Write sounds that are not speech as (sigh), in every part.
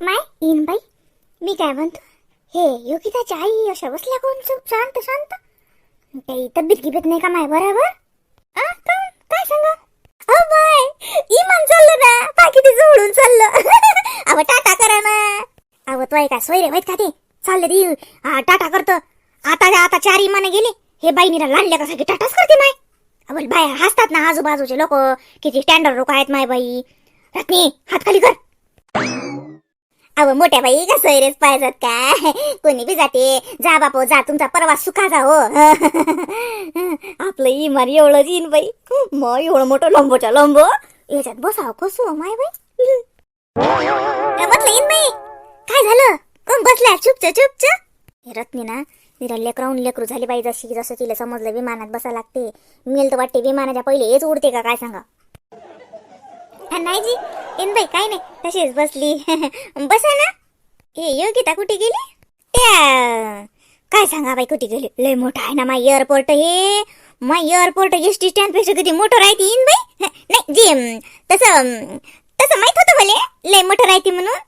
My in by. मी काय म्हणतो हे योगिताची आई अशा बसल्या कोण? चुप शांत शांत. काही तब्येत गिबेत नाही का माय बरोबर? काय सांगा? अहो बाय इमान चाललं ना पाकिटी जोडून चाललं. (laughs) अव टाटा करा ना. अव तो का सोयरे माहीत का ते? चालले ती हा, टाटा करतो. आता आता चार इमान गेले. हे बाईनीला लाडल्या कसा की टाटाच करते माय. अवल बाय हसतात ना आजूबाजूचे लोक. किती स्टँडर्ड लोक आहेत माय बाई. रत्नी हात खाली कर. अहो मोठ्या बाई का सैरेच पाहिजेत काय? कोणी बी जाते. जा बापो जा. तुमचा प्रवास सुखाचा हो. (laughs) आपलं इमान एवढं येईन बाई. मग एवढं मोठं लंबोच्या लंबो. याच्यात बसाव कसो हो, माय बाई? काय म्हटलं येईन बाई. काय झालं? कोण बसल्या? चुपच चुपच. रत्नी ना निरा लेकराहून लेकरू झाली बाई. जशी जसं तिला समजलं विमानात बसा लागते. मिळेल तर वाटते विमानाच्या पहिले हेच उडते का? काय सांगा? नाही जी. येईन बाई काय नाही. तशीच बसली. (laughs) बसा ना. ए योगिता कुठे गेली? त्या काय सांगा बाई कुठे गेली? लय मोठं आहे ना माय एअरपोर्ट हे. माय एअरपोर्ट एस टी स्टँडपेक्षा किती मोठं राहते येईन बाई. (laughs) नाही जी तसं तसं माहीत होतं भले. लय मोठं राहते म्हणून.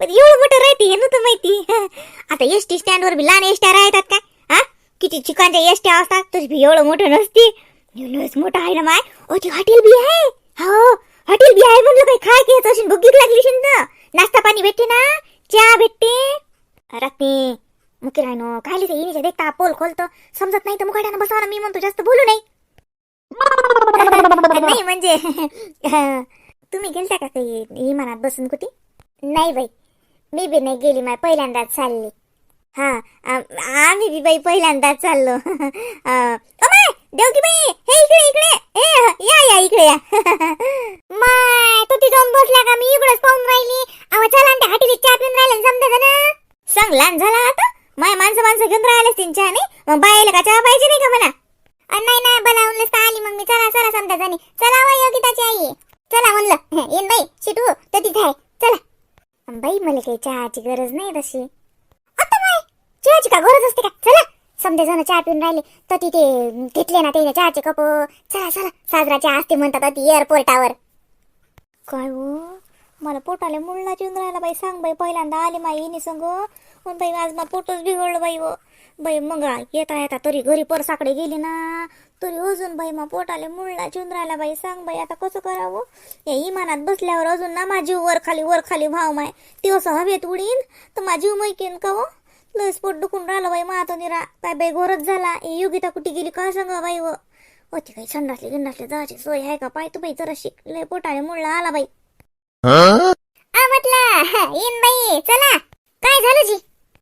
पण एवढं मोठं राहते हे नव्हतं माहिती. (laughs) आता एस टी स्टँड वर बी लहान एस ट्या राहतात काय? हा? किती चिकांच्या एस ट्या असतात तुझी बी एवढं मोठं नसते. लयच मोठं आहे ना माय. ओची हॉटेल बी आहे. हो. हॉटेल बी आहे म्हणलं काही खाय की अशी भुकीक लागली असेल ना. नाश्ता पाणी भेटते ना चहा भेटते. रत्नी मुकी राहिनो काय लिहिते इनीच्या देखता पोल खोलतो. समजत नाही तर मुखाट्यानं बसावं ना मी म्हणतो जास्त बोलू नाही (laughs) नाही म्हणजे (laughs) तुम्ही गेलता का काही विमानात बसून कुठे? नाही बाई मी बी नाही गेली माय पहिल्यांदाच चालली. हा आम्ही बी बाई पहिल्यांदाच चाललो. (laughs) अं, देवकी बाई हे इकडे इकडे. हे या या इकडे या. (laughs) माय तू तिथे जाऊन बसला का? मी इकडेच पाहून राहिली. अहो चला त्या हाटीली चहा पिऊन राहिले समजा ना. सांग लहान झाला आता माय माणसं माणसं घेऊन राहिलेस तीन चहा मग बायला का चहा पाहिजे नाही का म्हणा? अं, नाही नाही बोलावूनच तर आली मग मी. चला चला समजा जाणे. चला वा योगिताची आई. चला म्हणलं. (laughs) येईन बाई शिटू. तर तिथे आहे. चला. बाई मला काही चहाची गरज नाही तशी. आता बाई चहाची का गरज असते का? चला. समजा जण चहा पिऊन राहिले तर तिथे घेतले ना त्याने चहाचे कप. चला चला. साजरा चहा असते म्हणतात ती एअरपोर्टावर काय हो? मला पोटाला मुळला येऊन राहिला बाई. सांग बाई पहिल्यांदा आले माई येणे संग. पण बाई आज मग पोटच बिघडलं बाई व. बाई मग येता येता तरी घरी परसाकडे गेली ना. तरी अजून बाई मग पोटाले मुळला येऊन राहिला बाई. सांग बाई आता कसं करावं? या इमानात बसल्यावर अजून ना माझी वर खाली वर खाली भाव माय. ते असं हवेत उडीन तर माझी मैकेन का हो लस पोट दुखून राहिलं बाई मा आता निरा काय बाई गोरच झाला. ए योगिता कुठे गेली? काय सांगा बाई व? होती काही संडासली गिंडासली जायची सोय आहे का? पाय तू बाई जरा शिक लय पोटाले मुळला आला बाई. आ म्हटलं येईन बाई. चला. काय झालं जी?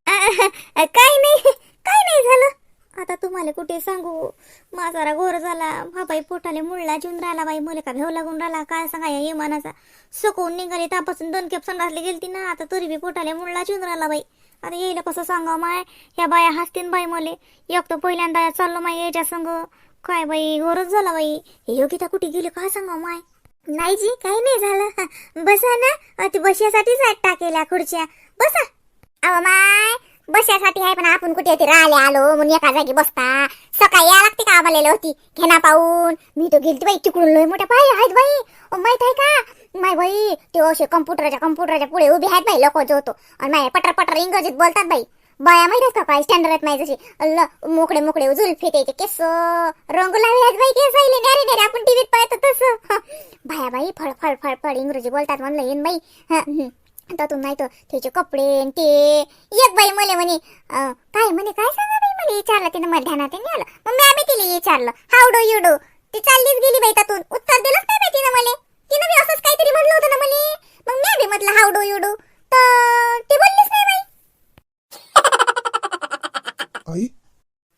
काय नाही. काय नाही झालं? आता तुम्हाला कुठे सांगू? माझा घोर झाला. हा बाई पोटाले मुळला जीवन राहिला बाई. मुले का घेऊ लागून राहिला? काय सांगा या इमानाचा सकून निघाली. त्यापासून दोन खेप संडासले गेलती ना. आता तरी बी पोटाले मुळला जीवन राहिला बाई. आता येईल कसं सांगा माय? ह्या बाया हसतीन बाई मले. एक तर पहिल्यांदा चाललो माय याच्या संग. काय बाई गोरच झाला बाई. हे योगिता कुठे गेली काय सांगा माय? नाही जी काही नाही झालं. बसा ना. ती बशासाठीच आहेत टाकेल्या खुर्च्या. बसा. अहो माय बशासाठी आहे पण आपण कुठे ते राहिले आलो? म्हणून एका जागी बसता. सकाळी या लागते का आम्हाला होती घेणा पाहून. मी तो गेलती बाई तिकडून लय मोठ्या पाय आहेत बाई. माहीत आहे का? माय बाई ते असे कम्प्युटरच्या कम्प्युटरच्या पुढे उभे आहेत बाई लोक जो होतो आणि माय पटर पटर इंग्रजीत बोलतात बाई. बाया माहीत का काय? स्टँडर्ड आहेत माहिती जशी. मोकळे मोकळे जुलफे त्याचे केस. रंग लावे आहेत बाई केस आईले न्यारे न्यारे आपण टीव्हीत पाहतो तसं. बाया बाई फळ फळ फळ फळ इंग्रजी बोलतात म्हणलं येईन बाई. हं, त्यातून नाही तर त्याचे कपडे ते. एक बाई मले म्हणे. काय म्हणे काय सांगा बाई मला विचारलं तिनं मला ध्यानात नाही आलं. मग मी आम्ही तिला विचारलं हावडो युडो ती चाललीच गेली बाई त्यातून उत्तर दिलंच नाही बाई तिनं मला. तिनं बी असंच काहीतरी म्हटलं होतं ना मला. मग मी बी म्हटलं हाऊ डू यू डू. तर ती बोललीच नाही बाई. आई?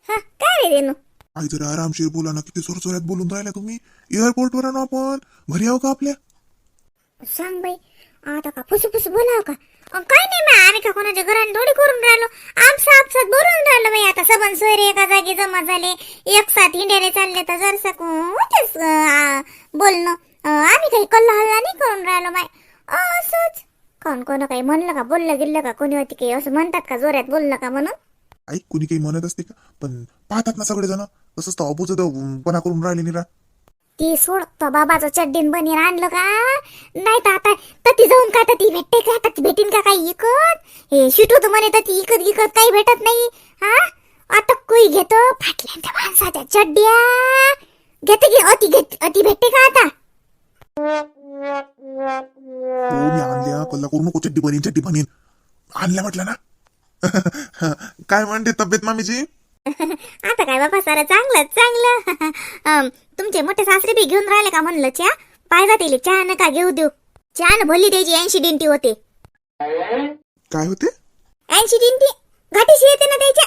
हा काय रे रेनू आई जरा आरामशीर बोला ना किती जोरजोरात बोलून राहिला तुम्ही. एअरपोर्ट वर ना आपण. घरी आहो का आपल्या? सांग बाई आता का फुसू फुसू बोलाव का? अं, काय नाही बा आम्ही का कोणाच्या घराने थोडी करून राहिलो? आमचं आपसात बोलून राहिलो बाई आता. सबन सोयरे एका जागी जमा झाले. एक साथ इंडियाने चालले तर जर होतेच बोलणं. अं, आम्ही काही कल्ला हल्ला नाही करून राहिलो बाई. असंच. कोण कोण काही म्हणलं का बोललं गेलं का कोणी होती काही असं म्हणतात का जोरात बोललं का म्हणून? आई कुणी काही म्हणत असते का? पण पाहतात ना सगळे जण तसंच तर अबूच पणा करून राहिले निरा. ती सोड तो बाबाचं चड्डीन बनीन आणलं का? नाही तर आता तती जाऊन का ती भेटते का? ती भेटीन का काही इकत? हे शिटू तर म्हणे ती इकत इकत काही भेटत नाही. हा? आता कोई घेतो? फाटल्या त्या माणसाच्या चड्ड्या. घेते की अति घेत अति भेटते का? कल्ला करू नको चड्डी बनीन चड्डी बनीन आणल्या म्हटलं ना. (laughs) काय म्हणते तब्येत मामीची (laughs) आता काय बाबा सारा चांगलं. (laughs) चांगलं तुमचे मोठे सासरे बी घेऊन राहिले का म्हणलं चहा पाहिजे तिले चहा नका घेऊ देऊ. चहा न भरली त्याची ऐंशी डिंटी होते. काय होते? ऐंशी डिंटी घाटीशी येते ना त्याच्या.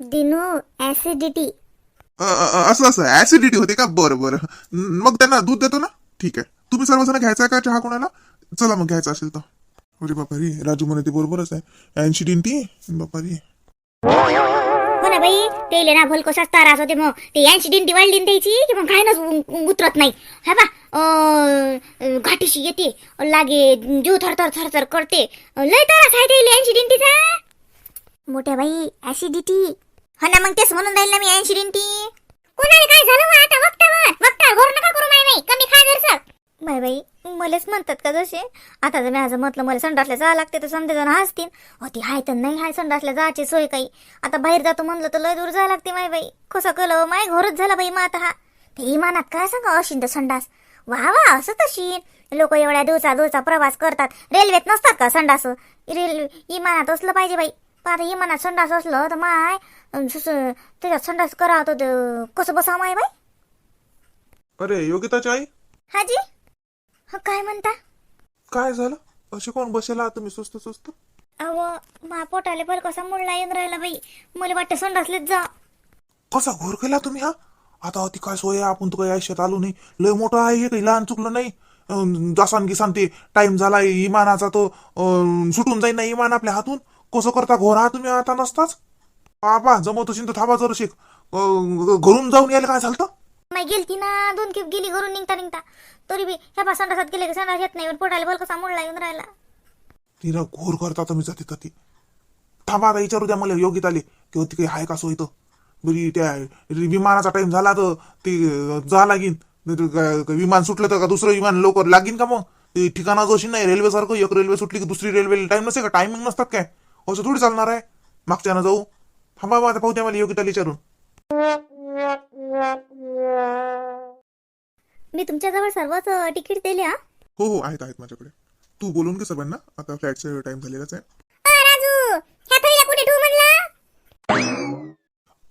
दिनू ऍसिडिटी असं असं. ऍसिडिटी होते का? बरं बरं. मग त्यांना दूध देतो ना? ठीक आहे. तुम्ही सर्वजण घ्यायचा का चहा कोणाला? चला मग घ्यायचं असेल तर. अरे बापा रे राजू म्हणे ते बरोबरच आहे. ऐंशी दिन ती? बापा रे हो ना बाई तेले ना भलको सस्ता रास होते मग. ते ऐंशी डिंटी वाढली द्यायची की मग काय ना उतरत नाही. हा बा अं, घाटीशी येते लागे जीव थरथर थरथर करते. लय तर काय ते ऐंशी डिंटीचा मोठ्या बाई ऍसिडिटी हो ना मग तेच म्हणून राहील ना मी ऐंशी डिंटी कोणाला काय झालं मग आता? वक्तावर वक्ता घोर नका करू माय बाई. कमी खा जर माय बाई मलाच म्हणतात का जसे? आता जर मी असं म्हटलं मला संडासला जावं लागते तर समजे जण हसतील. हो ती हाय तर नाही हाय संडासला जायची सोय काही. आता बाहेर जातो म्हणलं तर लय दूर जावं लागते माय बाई. कसं केलं माय घोरच झाला बाई मग आता हा. ते इमानात काय सांगा अशीन तर संडास? वा वा असं तशी लोक एवढ्या दिवसा दिवसा प्रवास करतात. रेल्वेत नसतात का संडास? रेल्वे इमानात असलं पाहिजे बाई. पण आता इमानात संडास असलं तर माय त्याच्यात संडास करावं तर ते कसं बसा माय बाई? अरे योगिताची आई? हाजी हा काय म्हणता? काय झालं? असे कोण बसेला? आहात तुम्ही सुस्त सुस्त. अव मा पोटाले बल कसा मुळला येऊन राहिला बाई? मला वाटतं संडासलेच जा. कसा घोर केला तुम्ही हा? आता ती काय सोय आहे, आपण तर काही आयुष्यात आलो नाही. लय मोठं आहे हे काही लहान चुकलं नाही. अं, जासान गिसान ते टाइम झाला इमानाचा तो अं, सुटून जाईन ना इमान आपल्या हातून. कसं करता घोर हा तुम्ही? आता नसताच. बाबा जमवतो शिंत थांबा जर शिक घरून जाऊन यायला काय झालं गेलती ना दोन खेप गेली घरून निघता निघता. तरी बी ह्या बा संडासात गेले की संडास येत नाही पोटाले बल कसा मुळला येऊन राहिला. तिला घोर करता तुम्ही जाते तर ती. थांबा आता विचारू द्या मला योगित आले किंवा ती काही आहे का सोय तर बरी त्या विमानाचा टाइम झाला तर ती जा लागीन. विमान सुटलं तर का दुसरं विमान लवकर लागीन का मग? ते ठिकाणा जशी नाही रेल्वे सारखं एक रेल्वे सुटली की दुसरी रेल्वे टाइम नसते का? टायमिंग नसतात काय? असं थोडी चालणार आहे. मागच्यानं जाऊ. थांबा आता पाहू द्या मला योगिताला विचारून. (laughs) मी तुमच्याजवळ सर्वच अ, तिकीट दिले हा. हो हो आहेत आहेत माझ्याकडे. तू बोलून घे सर्वांना. आता फ्लाईटचा टाइम झालेलाच आहे. अ, राजू ह्या थैल्या कुठे ठेवू म्हणला?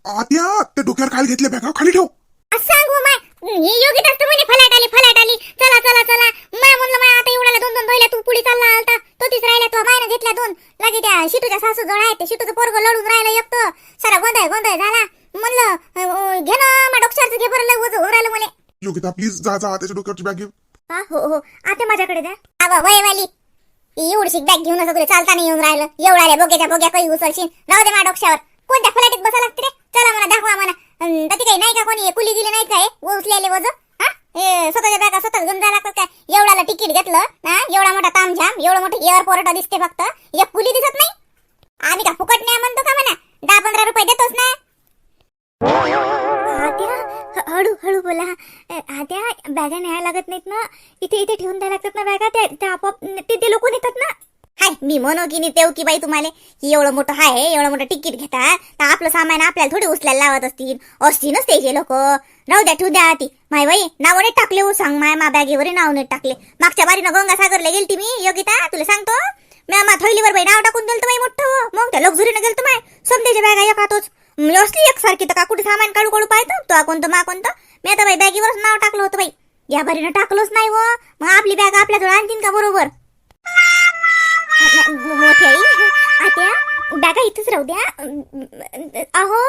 आत्या ते डोक्यावर खाली घेतले बॅगा? खाली ठेव. असं सांगू माय. ही योगी दस्त म्हणे फलाट आली फलाट आली. चला चला चला. माय म्हणलं माय आता एवढ्याला दोन दोन धुयल्या तू पुढे चालला आलता. तो तीच राहिला तो मायनं घेतल्या दोन. लगे त्या शिटूच्या सासू जवळ आहे ते शिटूचं पोरग लढून राहिलं एकटं सारा गोंधळ गोंधळ झाला. म्हणलं अ, घे ना मा डोक्यावरचं घे बरं लय होऊन राहिलं म्हणे. योगिता प्लीज जा जा त्याच्या डोक्यावरची बॅग घे हा हो हो. आता माझ्याकडे द्या अगं वयवाली एवढीशी बॅग घेऊन असं तुला चालता नाही येऊन राहिलं. एवढ्या रे बोग्याच्या बोग्या काही उचलशील राहू दे माझ्या डोक्यावर. कोणत्या फलाटीत बसा लागते रे? चला मला दाखवा मला त्याची काही नाही का कोणी? कुली दिली नाही काय उचलेले वज? हा? हे स्वतःच्या बॅगा स्वतः घेऊन जायला लागतात काय? एवढ्याला तिकीट घेतलं हा? एवढा मोठा तामझाम एवढं मोठं एअरपोर्ट दिसते फक्त. एक कुली दिसत नाही. आम्ही का फुकट नाही म्हणतो का म्हणा? दहा पंधरा रुपये देतोच ना. हळू हळू बोला. अ, बॅगा न्यायला लागत नाहीत ना. इथे इथे ठेवून द्यायला लागतात ना बॅगा त्या त्या आपोआप ते ते लोक नेतात ना. हाय मी म्हणो की नाही तेव की बाई तुम्हाला. की एवढं मोठं हाय एवढं मोठं तिकीट घेता तर आपलं सामान आपल्याला थोडी उचलायला लावत असतील. असतीलच त्याचे लोक. राहू द्या ठेवू द्या ती माय बाई नावाने टाकले हो सांग माय मा बॅगेवर नाव नाही टाकले. मागच्या बारीनं गंगासागरला गेलती मी योगिता तुला सांगतो. मी मा थैलीवर बाई नाव टाकून दिलं बाई मोठं. मग त्या लक्झरीनं गेलं माय. समजायच्या बॅगा एक हातोच असली एक सारखी तर का कुठे सामान काढू काढू पाहतो? तो कोणतं मा कोणतं? मी आता बाई बॅगेवरच नाव टाकलं होतं बाई. या बारीनं टाकलंच नाही हो. मग आपली बॅग आपल्याजवळ आणतील का बरोबर? मोठ्या आत्या बॅगा इथेच राहू द्या. अहो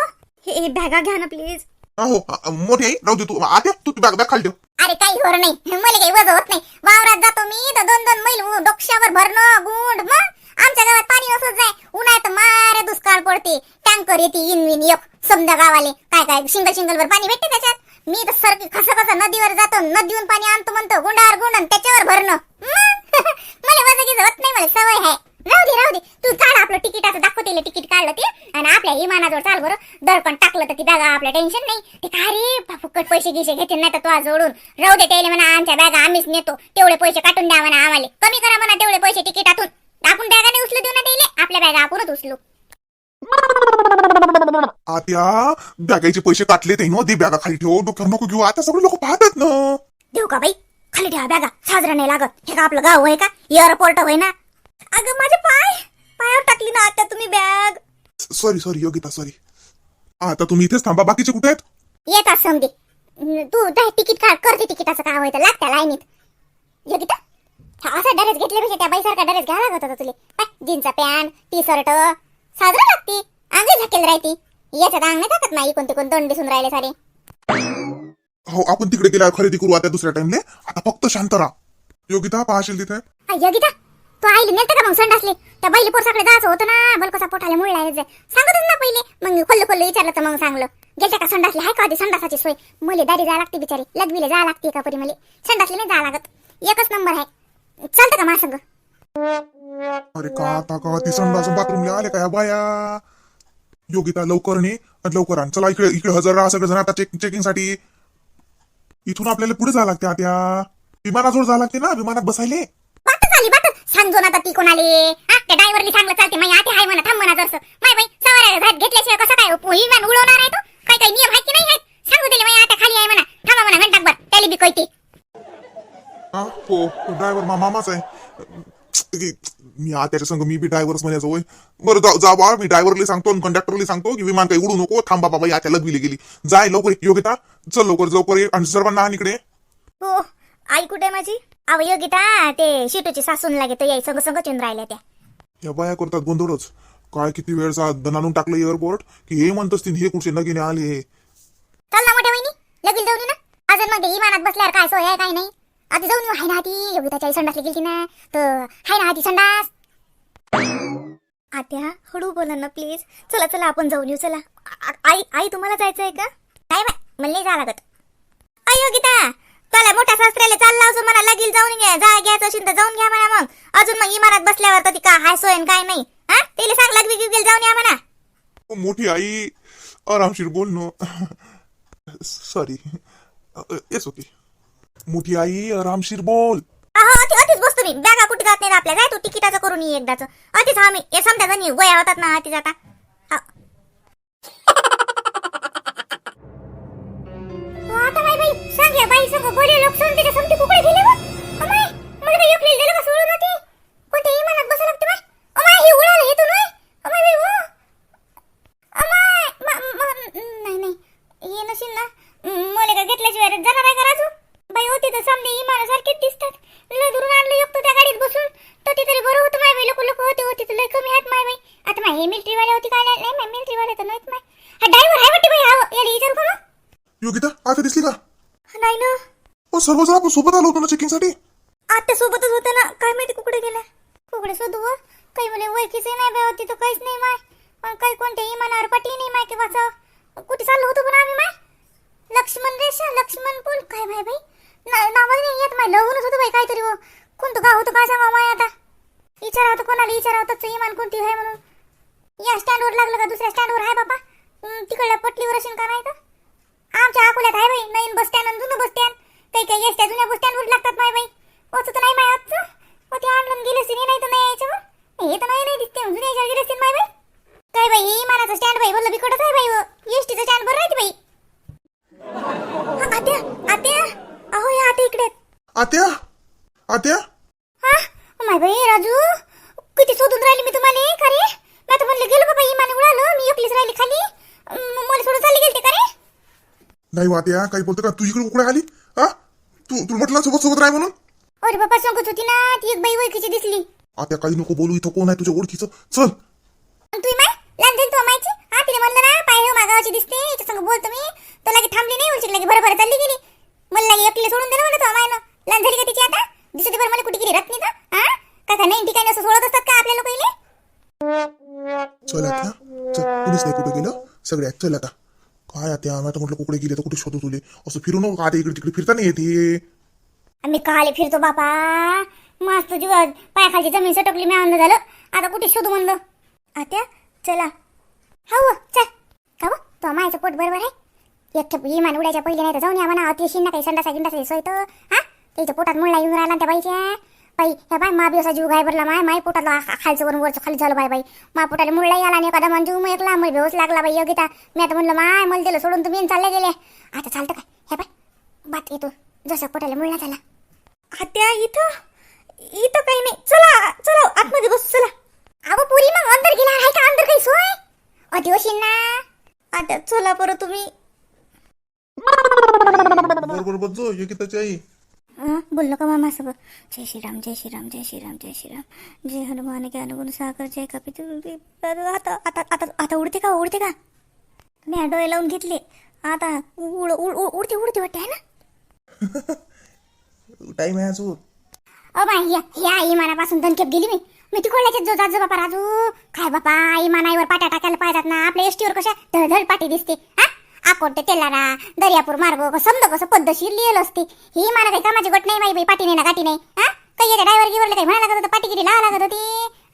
हे बॅगा घ्या ना प्लीज अहो मोठी राहू दे तू. आत्या तू ती बॅग बॅग खाली ठेव. अरे काही होर नाही. मला काही वज होत नाही. वावरात जातो मी तर दोन दोन मैल डोक्यावर भरणं गुंड मग? आमच्या गावात पाणी नसत जाय. उन्हाळ्यात मारे दुष्काळ पडते. टँकर येते इनविन एक. समजा गावाले काय काय शिंगल सिंगल वर पाणी भेटते त्याच्यात. मी तर सारखी कसं कसं नदीवर जातो नदीहून पाणी आणतो म्हणतो गुंडावर गुंडन त्याच्यावर भरणं. (laughs) मला वजगीच होत नाही मला सवय आहे. राहू दे राहू दे. तू काढ आपलं तिकीटाचं दाखवते तिकीट काढलं ते. आणि आपल्या इमानाजवळ चाल बरं. दडपण टाकलं तर ती बॅगा आपल्या टेन्शन नाही. ते काय रे फुकट पैसे गिसे घेते नाही तर तो जोडून राहू दे त्याला म्हणा आमच्या बॅगा आम्हीच नेतो. तेवढे पैसे काटून द्या म्हणा आम्हाला. कमी करा म्हणा तेवढे पैसे तिकीटातून. आपण बॅगा नाही उचलू देऊ ना त्याला. आपल्या बॅगा आपणच उचलू. आत्या बॅगाचे पैसे काटले ते नो दे बॅगा खाली ठेव डोक्यावर नको घेऊ. आता सगळे लोक पाहतात ना. देऊ का बाई? खाली ठेवा बॅगा. साजरा नाही लागत. हे का आपलं गाव आहे का? एअरपोर्ट होय ना. अगं माझे पाय. पायावर टाकली ना आता तुम्ही bag. Sorry sorry Yogita sorry आता तुम्ही इथेच थांबा. बाकीचे कुठे आहेत? येतात समजे. न, तू काय तिकीट काढ. करते तिकिटाचं काम होतं लागत्या लाईनीत. योगिता? असा ड्रेस घेतल्यापेक्षा त्या बाईसारखा ड्रेस घ्यावा लागत होता तुले. काय जीन्सचा पॅन्ट टी शर्ट साजरा लागते अंगे झाकेल राहते. याच्यात अंग नाही टाकत नाही कोणते कोण तोंड दिसून राहिले सारे. हो आपण तिकडे गेल्यावर खरेदी करू आता दुसऱ्या टाइमले आता फक्त शांत राहा. योगिता पाहशील तिथे? आ, योगिता तू आईली नेलतं का मग संडासले त्या बैली पोरसाकडे जायचं होतं ना बलकोचा पोटाला मुळ लागायचं सांगतच ना पहिले मग खोल्ल खोल्ल विचारलं तर मग सांगलं. गेलत्या का संडासले हाय का आधी संडासाची सोय? मले दारी जायला लागते बिचारी लग्वीले जायला लागते का परी मले संडासले नाही जायला लागत. एकच नंबर आहे. चालतं का माझं संग अरे का आता का? ती संडास बाथरूमला आले का या बाया? योगिता लवकर ने आणि लवकर आण. चला इकडे इकडे हजर राहा सगळे जण आता चेक चेकिंगसाठी. इथून आपल्याला पुढे जावं लागते आता. विमानाजवळ जावं लागते ना विमानात बसायले. बात झाली बात सांग जो ना आता ती कोणाले. हा त्या ड्रायव्हरली सांगलं चालते माई आते हाय म्हणा थांब म्हणा जरसं. माय बाई सवाऱ्या घात घेतल्याशिवाय कसा काय? विमान उडवणार आहे तो? काय काय नियम आहे की नाही आहेत? सांगू दिले माई आता खाली आहे म्हणा. थांबा म्हणा घंटाभर. त्याला बी कळते हा? हो ड्रायव्हर मा मामाच आहे. मी त्याच्या संग मी बी ड्रायव्हरच म्हणायचं होय. बरं जा जा बा मी ड्रायव्हरला सांगतो आणि कंडक्टरला सांगतो की विमान काही उडू नको थांबा बाबा या त्याला लगविली गेली. जाय लवकर योगिता. चल लवकर लवकर ये. आणि सर्वांना आण इकडे. हो आई कुठे माझी? अव योगिता ते शिटूची सासून लागे तो याय संग संग चिन राहिल्या त्या. या बाया करतात गोंधळच. काय किती वेळचा दणानून टाकलं एअरपोर्ट की हे म्हणत असतील हे कुठचे नगिने आले. चल ना मोठ्या वहिनी. लगील जाऊन ये ना. अजून मग ते विमानात बसल्यावर काय सोय आहे काय नाही. आता जाऊन येऊ. हाय ना ती योगिताच्या आई संडासला गेली ना तर हाय ना ती संडास. आत्या हळू बोला ना प्लीज चला चला आपण जाऊन येऊ चला. आ- आई आई तुम्हाला जायचं आहे का? नाही बाय मला नाही जावं लागत. आई योगिता चला मोठ्या सासऱ्याला चालला असं मला लगील जाऊन घ्या. जा घ्यायचं असेल तर जाऊन घ्या म्हणा मग. अजून मग इमारात बसल्यावर तर ती का हाय सोय आणि काय नाही. हा? तिला सांग लगवी गिल जाऊन या म्हणा. ओ, मोठी आई आरामशीर बोल नो. Sorry yes okay. मोठी आई आरामशीर बोल अतिच बसतो मी. बॅगा कुठे जात नाही आपल्या? जाय तू तिकिटाचं करून ये एकदाच. अतिच आम्ही हे समजा जणी गोया होतात ना अतिच आता. हो, आता बाई बाई. सांग बाई सांग. बरे लोक सांग त्याच्या समती कुकडे गेले व अमाय मला काही एकलेलं दिलं का सोडून होते कोणत्या इमानात बसा लागते बाय अमाय हे उडालं हे तू नाही अमाय बाई हो अमाय म- म- नाही नाही हे नशील ना म- मला का घेतल्याशिवाय जाणार आहे का राजू बाई होती तर समजे इमानासारखेच दिसतात लय दुरून आणलं एकटं त्या गाडीत बसून तर ते तरी बरं होतं माय बाई लोक लोक होते होते तर लय कमी आहेत माय बाई आता माय हे मिलिटरी वाले होती काय नाही माय मिलिटरी वाले तर नाहीत माय हा ड्रायव्हर आहे वाटते बाई हा याला विचारू का मग? योगिता आता दिसली का नाही ना ओ सर्वजण आपण सोबत आलो होतो ना चेकिंगसाठी आता सोबतच होतं ना काय माहिती कुकडे गेला? कुकडे शोधू काही म्हणे ओळखीचे नाही बाय होती तो काहीच नाही माय. पण काही कोणत्या इमानावर पाठी नाही माय की हो. कुठे चाललो होतो पण आम्ही माय? लक्ष्मण रेषा लक्ष्मण पूल काय माय बाई? ना- नावच नाही येत माय लवूनच होतो बाई काहीतरी हो. कोणतं गाव होतं काय सांगा माय आता? विचारा होतं कोणाला विचारा होतं इमान कोणती आहे म्हणून? या स्टँडवर लागलं का दुसऱ्या स्टँडवर आहे बाबा तिकडल्या पटलीवर असेल का नाही का आमच्या अकोल्यात आहे बाई नवीन बस स्टँड आणि जुनं बस स्टँड काही काही एसट्या जुन्या बस स्टँडवर लागतात माय बाई. वाचत नाही माय आजचं. मग ते गेलं नाही तर नाही यायचं मग. हे तर नाही नाही दिसते जुन्या याच्यावर गेले असतील माय बाई. काय बाई इमानाचं स्टँड बाई बोललं आहे बाई एसटीचं स्टँड बरं राहते बाई. हा, आत्या आत्या. अहो आत्या इकडे आहेत. आत्या? आत्या? हा? माय बाई राजू किती शोधून राहिली मी तुम्हाला का रे? मी तर म्हणलं गेलो बाबा इमाने उडालो मी एकलीच राहिली खाली. म- मला सोडून चालली गेलते का रे? नाही वात्या काही बोलतो का? तू इकडे कुठे आली? हा? तू तुला म्हटलं सोबत सोबत राह म्हणून अरे बाबा सांगत होती ना ती एक बाई ओळखीची दिसली. आत्या काही नको बोलू इथं कोण आहे तुझ्या ओळखीचं? चल. आणि तुम्ही माय लहान जाईल तू माहिती हा तिला म्हणलं ना पाय हो मागावाची दिसते याच्या संग बोलतो मी. तर लगे थांबली नाही उलची लगे बरं बरं चालली गेली. मला लगे एकली सोडून दिलं म्हणत माय ना लहान झाली का तिची आता? दिसते बरं मला कुठे गेली रत्नी का हा? का का नाही ठिकाणी असं सोडत असतात का आपल्या लोक इले? चल आत्या चल कुणीच नाही कुठे गेलं. सगळ्यात चल आता. काय आत्या आम्ही आता म्हटलं कुठे गेले तर कुठे शोधू तुले? असं फिरू नको आता इकडे तिकडे फिरता नाही येते आम्ही काले फिरतो बापा. मस्त तुझी पायाखालची जमीन सटकली मी आणलं झालं. आता कुठे शोधू म्हणलं? आत्या चला. हो चल. का तो मायचं पोट बरोबर आहे. एक विमान उडायच्या पहिले नाही तर जाऊन या म्हणा. अति शिन्ना काही संडासा गिंडासा सोय तर. हा? त्याच्या पोटात मुळला येऊन राहिला त्या बाईच्या. बाई ह्या बाय मा बिवसा जीव गाय भरला माय. माय पोटाला खालचं वरून वरचं खाली झालं बाय बाई. मा पोटाला मुळला याला आणि एखादा मन जीव मग एकला मग बेहोस लागला बाई योगिता मी आता म्हणलं माय मला दिलं सोडून तुम्ही चालले गेले. आता चालतं काय? हे बाय बात येतो. जसं पोटाला मुळला झाला. आत्या इथं. इथं काही नाही. चला चला आतमध्ये बस चला. अहो पुरी मग अंदर गेला. आहे का अंदर काही? सोय? अतिवशील ना आता चला बरं तुम्ही. बरोबर बघजो योगिताची आई. हं, बोललो का मामा सगळं जय श्रीराम जय श्रीराम जय श्रीराम जय श्रीराम. जय हनुमान ज्ञान गुण सागर जय कपी आता आता आता आता उडते का उडते का? मी डोळे लावून घेतले. आता उड उड उड- उडते उडते वाटते आहे ना? (laughs) टाइम आहे अजून. अ बाई या या इमानापासून दणकेप गेली मी. मी तिकडल्याचे जो जात जो बापा राजू. काय बापा इमानाईवर पाट्या टाकायला पाहिजेत ना आपल्या एसटीवर कशा धडधड पाटी दिसते हा? आकोटे तेलारा दर्यापूर मार्ग समजा कसं पद्धतशीर लिहिलं असते. ही इमाना काही कामाची गट नाही बाई पाठी पाटी नाही ना गाठी नाही हा? काही येते ड्रायव्हर गिवरले काही म्हणा लागत होतं पाटी किती लावा लागत होती.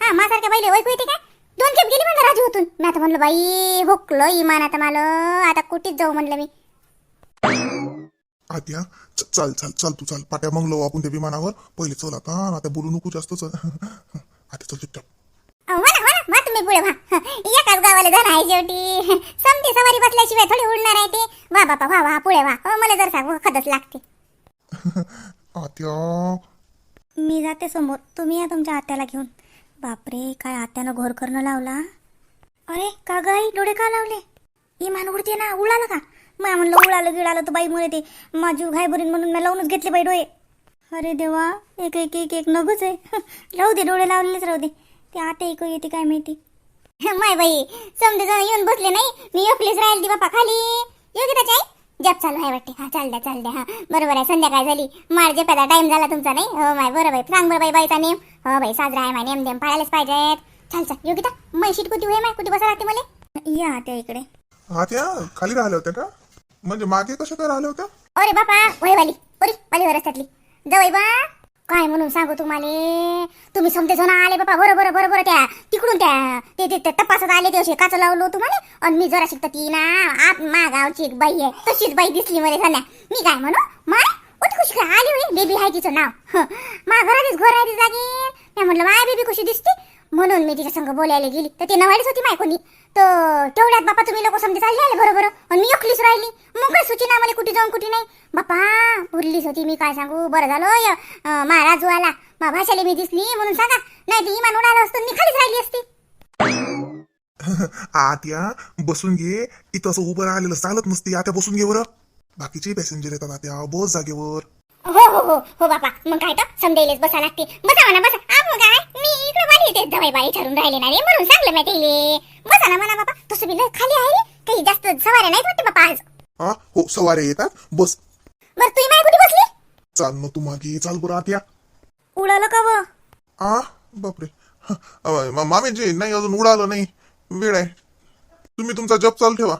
हा माझ्यासारख्या बाईले ओळखू येते काय दोन खेप गेली म्हणलं राजू होतून. मी आता म्हणलं बाई भुकलो इमान आता मला. आता कुठेच जाऊ म्हणलं मी. आत्या चाल चाल चाल तू चाल. पाट्या मग लावू आपण त्या विमानावर. पहिले चल आता आता बोलू नको जास्त. चल. आता चल चुपचाप ना ना वा तुम्ही पुढे वा. एकाच गावाला जाणं आहे शेवटी. समधी सवारी बसल्याशिवाय थोडी उडणार आहे ते. वा बापा वा वा पुढे वा. अहो, मला जर सांगू खदच लागते. आत्या मी जाते समोर. तुम्ही या तुमच्या आत्याला घेऊन. बापरे काय आत्यानं घोर करणं लावला? अरे का गाई डोळे का लावले? इमान उडते ना उडालं का? मग म्हणलं उडालं गिळालं तर बाईमुळे ते माझी घाय भरीन म्हणून मी लावूनच घेतले बाई डोळे. अरे देवा एक एक एक एक नगच आहे. राहू दे डोळे लावलेच राहू दे. ते आता एक येते काय माहिती. माय बाई समजे जण येऊन बसले नाही? मी एकलीच राहील ती बापा खाली. योगिताची आई जप चालू आहे वाटते. हा चाल द्या चाल द्या. हा बरोबर आहे संध्याकाळ झाली. मार जेपायचा टाइम झाला तुमचा नाही? हो माय बरोबर आहे सांग बरं बाई बाईचा नेम. हो बाई साजरा आहे माय नेम नेम पाळायलाच पाहिजेत. चाल चाल योगिता मैशीट कुठे होय माय? कुठे बसा लागते मला. या त्या इकडे. आत्या खाली राहिल्या होत्या का? म्हणजे मागे कशा काय राहिल्या होत्या? अरे बापा वयवाली अरे वाली रस्त्यातली जावई बा. काय म्हणून सांगू तुम्हाला? तुम्ही समजे जण आले बापा बरोबर बरोबर त्या. तिकडून त्या ते ते- ते तपासत आले ते असे काच लावलो तुम्हाला? आणि मी जरा शिकत ती ना. आप मा गावची एक बाई आहे. तशीच बाई दिसली मला झाल्या. मी काय म्हणू? माय उठ काय आली होई बेबी आहे तिचं नाव. हं. मा घरातच घर आहे ती जागी मी म्हणलं माय बेबी कशी दिसते? म्हणून मी तिच्या संग बोलायला गेली. तर ती नवाडीच होती माय कोणी. तर तेवढ्यात बापा तुम्ही लोक समजे चालले बरोबर. आणि मी एकलीच राहिली. मग काय सुची मला कुठे जाऊन कुठे नाही? बापा भुरलीच होती मी काय सांगू? बरं झालं य, अं, मा राजू आला. मा भाषाला मी दिसली म्हणून सांगा. नाही ती इमान उडालं असतं मी खालीच राहिली असती. (laughs) आत्या बसून घे. इथं असं उभं राहिलेलं चालत नसते. आता बसून घे बरं. बाकीचे पॅसेंजर येतात आत्या. बस जागेवर. हो हो हो. हो बापा. मग काय तर? समजायलेच बसा लागते. बसा म्हणा बसा. आ मग काय? पाणी ते दवाई बाई ठरून राहिले ना रे म्हणून सांगलं मी तिले. बसा ना म्हणा बाबा तसं बी लय खाली आहे काही जास्त सवारी नाहीत वाटते बाबा आज. हा हो सवारे येतात? बस. बर तुम्ही माय कुठे बसली? चाल मग तू मागे चाल बरं आत्या उडालं का व? आ? बापरे. ह, मामीजी नाही अजून उडालं नाही. वेळ आहे. तुम्ही तुमचा जप चालू ठेवा.